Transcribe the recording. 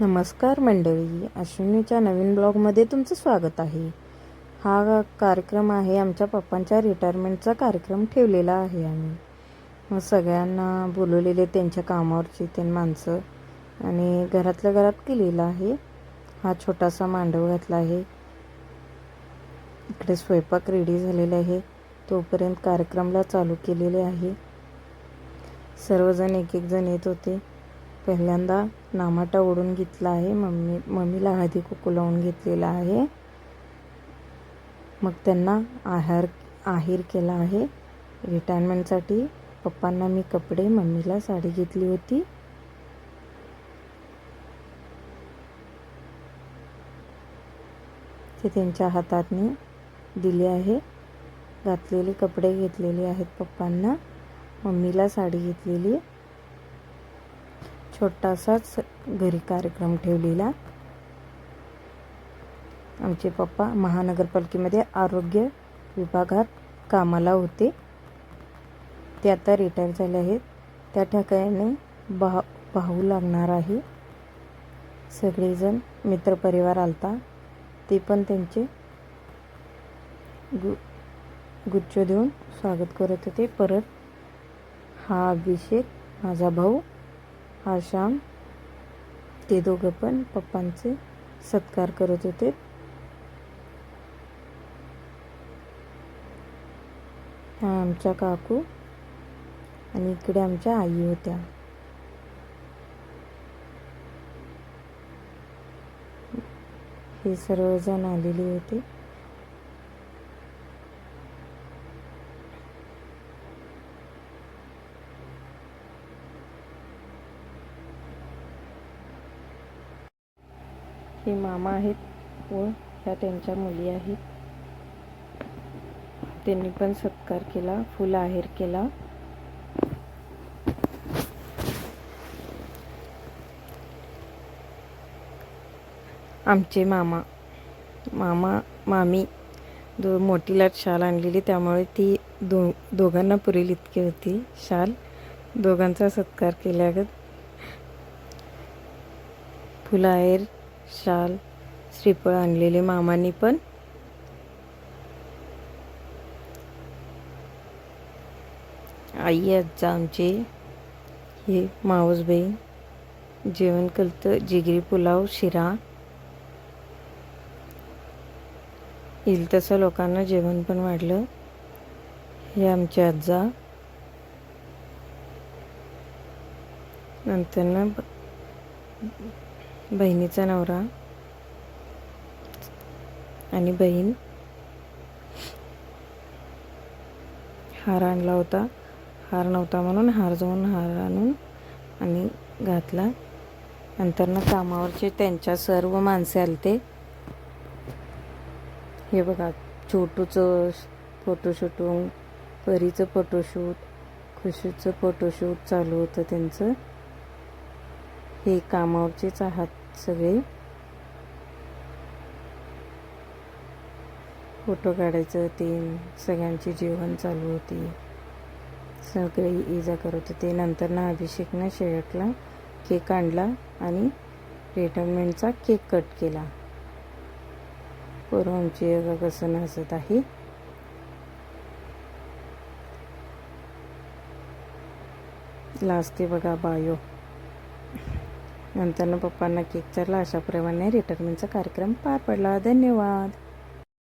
नमस्कार मंडळी अश्विनीच्या नवीन ब्लॉगमध्ये तुमचं स्वागत आहे. हा कार्यक्रम आहे आमच्या पप्पांच्या रिटायरमेंटचा कार्यक्रम ठेवलेला आहे आम्ही. मग सगळ्यांना बोलवलेले त्यांच्या कामावरची ते माणसं. आणि घरातल्या घरात केलेला आहे. हा छोटासा मांडव घातला आहे. इकडे स्वयंपाक रेडी झालेला आहे. तोपर्यंत कार्यक्रमला चालू केलेले आहे. सर्वजण एक एक जण येत होते. पहिल्यांदा नामाटा ओढून घेतला आहे. मम्मी मम्मीला हळदी कुकू लावून घेतलेला आहे. मग त्यांना आहार आहेर केला आहे. रिटायरमेंटसाठी पप्पांना मी कपडे मम्मीला साडी घेतली होती. ते त्यांच्या हातातनी दिले आहे. घातलेले कपडे घेतलेले आहेत पप्पांना. मम्मीला साडी घेतलेली. छोटासाच घरी कार्यक्रम ठेवलेला. आमचे पप्पा महानगरपालिकेमध्ये आरोग्य विभागात कामाला होते. ते आता रिटायर झाले आहेत. त्या ठिकाणी भाऊ पाहू लागणार आहे. सगळेजण मित्रपरिवार आलता. ते पण त्यांचे गु गुच्छ देऊन स्वागत करत होते. परत हा अभिषेक माझा भाऊ हा ते दोघं पण पप्पांचे सत्कार करत होते. हा आमच्या काकू आणि इकडे आमच्या आई होत्या. हे सर्वजण आलेले होते. हे मामा आहेत व ह्या त्यांच्या मुली आहेत. त्यांनी पण सत्कार केला फुल आहेर केला. आमचे मामा मामा मामी दो मोठीला शाल आणलेली त्यामुळे ती दो दोघांना पुरेल इतकी होती शाल. दोघांचा सत्कार केल्यागत फुलाहेर शाल श्रीफळ आणलेले मामांनी पण. आई आजचा आमचे हे मावस बहीण जेवण करतं जिगरी पुलाव शिरा. येईल तसं लोकांना जेवण पण वाढलं. हे आमचे आजा नंतर ना बहिणीचा नवरा आणि बहीण. हार आणला होता. हार नव्हता म्हणून हार जाऊन हार आणून आणि घातला. नंतरनं कामावरचे त्यांच्या सर्व माणसे आलते. हे बघा छोटूचं फोटोशूटिंग परीचं फोटोशूट खुशीचं फोटोशूट चालू होतं त्यांचं. हे कामावरचेच आहात. सगळे. फोटो काढायचं ते सगळ्यांची जेवण चालू होती. सगळे इजा करत होते. नंतर ना अभिषेकनं शेवटला केक आणला आणि रिटायरमेंटचा केक कट केला. पोरं आमची बघा कसं नाचत आहे. ते बघा बायो. नंतरनं पप्पांना केक चरला अशाप्रमाणे रिटायरमेंटचा कार्यक्रम पार पडला. धन्यवाद.